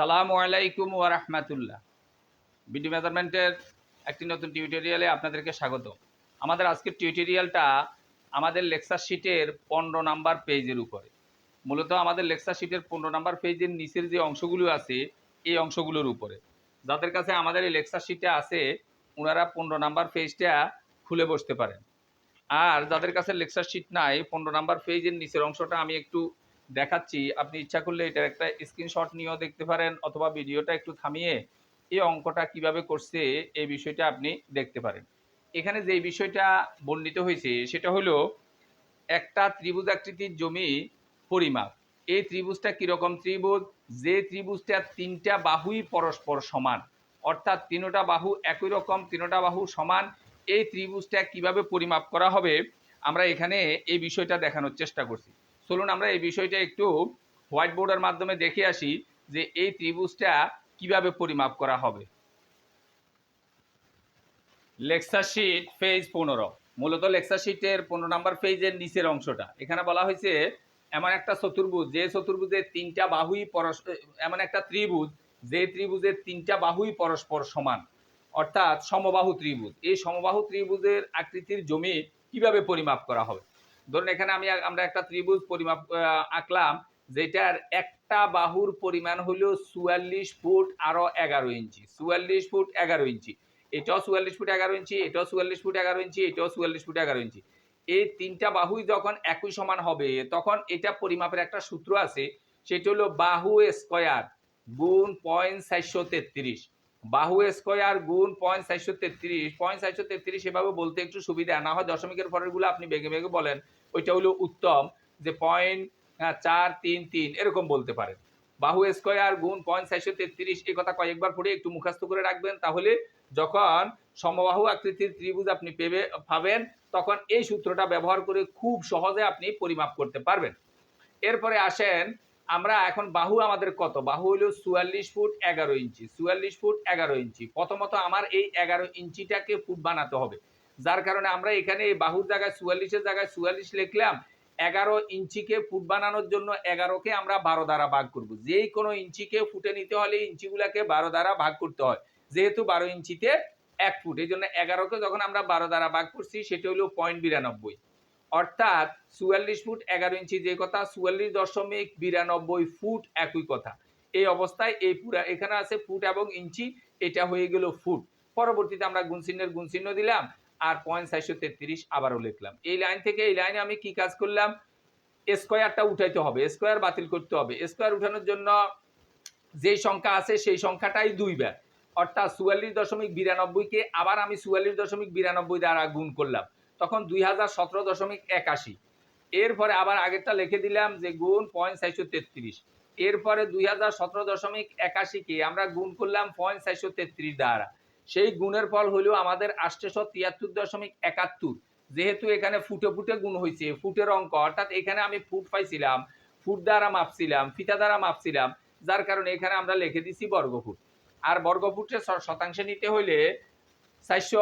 সালামু আলাইকুম ওয়া রাহমাতুল্লাহ। বিডি মেজারমেন্টের একটি নতুন টিউটোরিয়ালে আপনাদেরকে স্বাগত। আমাদের আজকের টিউটোরিয়ালটা আমাদের লেকচার শিটের পনেরো নাম্বার পেজের উপরে। মূলত আমাদের লেকচার শিটের পনেরো নাম্বার পেজের নিচের যে অংশগুলো আছে, এই অংশগুলোর উপরে। যাদের কাছে আমাদের এই লেকচার শিটে আছে ওনারা পনেরো নাম্বার পেজটা খুলে বসতে পারেন। আর যাদের কাছে লেকচার শিট নাই, পনেরো নাম্বার পেজের নিচের অংশটা আমি একটু দেখাচ্ছি। আপনি ইচ্ছা করলে এটার একটা স্ক্রিনশট নিয়েও দেখতে পারেন অথবা ভিডিওটা একটু থামিয়ে এই অঙ্কটা কীভাবে করছে এই বিষয়টা আপনি দেখতে পারেন। এখানে যে বিষয়টা বর্ণিত হয়েছে সেটা হলো, একটা ত্রিভুজ আকৃতির জমি পরিমাপ। এই ত্রিভুজটা কীরকম ত্রিভুজ? যে ত্রিভুজটা তিনটা বাহুই পরস্পর সমান, অর্থাৎ তিনোটা বাহু একই রকম, তিনোটা বাহু সমান, এই ত্রিভুজটা কীভাবে পরিমাপ করা হবে? আমরা এখানে এই বিষয়টা দেখানোর চেষ্টা করছি। চলুন আমরা এই বিষয়টা একটু হোয়াইট বোর্ডের মাধ্যমে দেখে আসি যে এই ত্রিভুজটা কীভাবে পরিমাপ করা হবে। লেকচার শিট পেজ পনেরো। মূলত লেকচার শিটের পনেরো নাম্বার পেজের নিচের অংশটা। এখানে বলা হয়েছে এমন একটা চতুর্ভুজ, যে চতুর্ভুজের তিনটা বাহুই পরস্পর এমন একটা ত্রিভুজ, যে ত্রিভুজের তিনটা বাহুই পরস্পর সমান। অর্থাৎ সমবাহু ত্রিভুজ। এই সমবাহু ত্রিভুজের আকৃতির জমি কীভাবে পরিমাপ করা হবে? ধরুন এখানে আমি আমরা একটা ত্রিভুজ পরিমাপ আঁকলাম, যেটার একটা বাহুর পরিমাণ হলো চুয়াল্লিশ ফুট আরও এগারো ইঞ্চি। চুয়াল্লিশ ফুট এগারো ইঞ্চি। এটাও চুয়াল্লিশ ফুট এগারো ইঞ্চি, এটাও চুয়াল্লিশ ফুট এগারো ইঞ্চি, এটাও চুয়াল্লিশ ফুট এগারো ইঞ্চি। এই তিনটা বাহুই যখন একই সমান হবে, তখন এটা পরিমাপের একটা সূত্র আছে, সেটা হলো বাহু স্কয়ার গুণ পয়েন্ট চারশো তেত্রিশ। বাহু স্কয়ার গুণ পয়েন্ট চারশো তেত্রিশ। পয়েন্ট চারশো তেত্রিশ এভাবে বলতে একটু সুবিধা, না হয় দশমিকের পরেরগুলো আপনি বেগে বেগে বলেন। ওইটা হলো উত্তম, যে পয়েন্ট চার, তিন তিন, এরকম বলতে পারেন। বাহু স্কয়ার গুণ পয়েন্ট চারশো তেত্রিশ এই কথা কয়েকবার পড়ে একটু মুখস্থ করে রাখবেন। তাহলে যখন সমবাহু আকৃতির ত্রিভুজ আপনি পেবে, পাবেন, তখন এই সূত্রটা ব্যবহার করে খুব সহজে আপনি পরিমাপ করতে পারবেন। এরপরে আসেন আমরা এখন বাহু আমাদের কত? বাহু হলো চুয়াল্লিশ ফুট এগারো ইঞ্চি। চুয়াল্লিশ ফুট এগারো ইঞ্চি। প্রথমত আমার এই এগারো ইঞ্চিটাকে ফুট বানাতে হবে। যার কারণে আমরা এখানে এই বাহুর জায়গায় চুয়াল্লিশের জায়গায় চুয়াল্লিশ লিখলাম, এগারো ইঞ্চিকে ফুট বানানোর জন্য এগারোকে আমরা বারো দ্বারা ভাগ করব। যেই কোনো ইঞ্চিকে ফুটে নিতে হলে ইঞ্চিগুলাকে বারো দ্বারা ভাগ করতে হয়। যেহেতু বারো ইঞ্চিতে এক ফুট, এই জন্য এগারোকে যখন আমরা বারো দ্বারা ভাগ করছি, সেটা হলো পয়েন্ট বিরানব্বই। অর্থাৎ চুয়াল্লিশ ফুট এগারো ইঞ্চি যে কথা, চুয়াল্লিশ দশমিক বিরানব্বই ফুট একই কথা। এই অবস্থায় এই পুরা এখানে আছে ফুট এবং ইঞ্চি, এটা হয়ে গেল ফুট। পরবর্তীতে আমরা গুণচিহ্নের গুণচিহ্ন দিলাম আর পয়েন্ট চারশো তেত্রিশ আবারও লিখলাম। এই লাইন থেকে এই লাইনে আমি কি কাজ করলাম? স্কোয়ারটা উঠাইতে হবে, স্কোয়ার বাতিল করতে হবে। স্কোয়ার উঠানোর জন্য যেই সংখ্যা আছে সেই সংখ্যাটাই দুইবার। অর্থাৎ চুয়াল্লিশ দশমিক বিরানব্বইকে আবার আমি চুয়াল্লিশ দশমিক বিরানব্বই দ্বারা গুণ করলাম। তখন দুই হাজার সতেরো দশমিক একাশি। এরপরে আবার আগেরটা লিখে দিলাম যে গুণ পয়েন্ট চারশো তেত্রিশ। এরপরে দুই হাজার সতেরো দশমিক একাশিকে আমরা গুণ করলাম পয়েন্ট চারশো তেত্রিশ দ্বারা। সেই গুণের ফল হলো আমাদের আষ্টশো তিয়াত্তর দশমিক একাত্তর। যেহেতু এখানে ফুটে ফুটে গুণ হয়েছে, ফুটের অঙ্ক, অর্থাৎ এখানে আমি ফুট পাইছিলাম, ফুট দ্বারা মাপছিলাম, ফিতা দ্বারা মাপছিলাম, যার কারণে এখানে আমরা লিখে দিছি বর্গফুট। আর বর্গফুটে শ- শতাংশে নিতে হইলে চারশো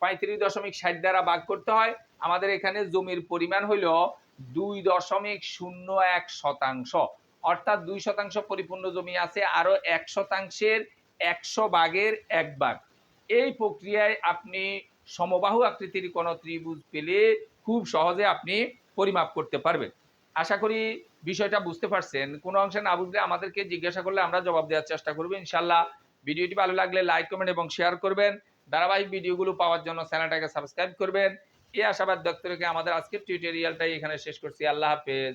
পঁয়ত্রিশ দশমিক ষাট দ্বারা ভাগ করতে হয়। আমাদের এখানে জমির পরিমাণ হইল দুই দশমিক শূন্য এক শতাংশ। অর্থাৎ দুই শতাংশ পরিপূর্ণ জমি আছে আরও এক শতাংশের একশো ভাগের এক ভাগ। এই প্রক্রিয়ায় আপনি সমবাহু আকৃতির কোন ত্রিভুজ পেলে খুব সহজে আপনি পরিমাপ করতে পারবেন। আশা করি বিষয়টা বুঝতে পারছেন। কোনো অংশে না বুঝলে আমাদেরকে জিজ্ঞাসা করলে আমরা জবাব দেওয়ার চেষ্টা করব। ইনশাল্লাহ ভিডিওটি ভালো লাগলে লাইক, কমেন্ট এবং শেয়ার করবেন। ধারাবাহিক ভিডিওগুলো পাওয়ার জন্য চ্যানেলটাকে সাবস্ক্রাইব করবেন। এই আশাবাদ ব্যক্ত রেখে আমাদের আজকের টিউটোরিয়ালটাই এখানে শেষ করছি। আল্লাহ হাফেজ।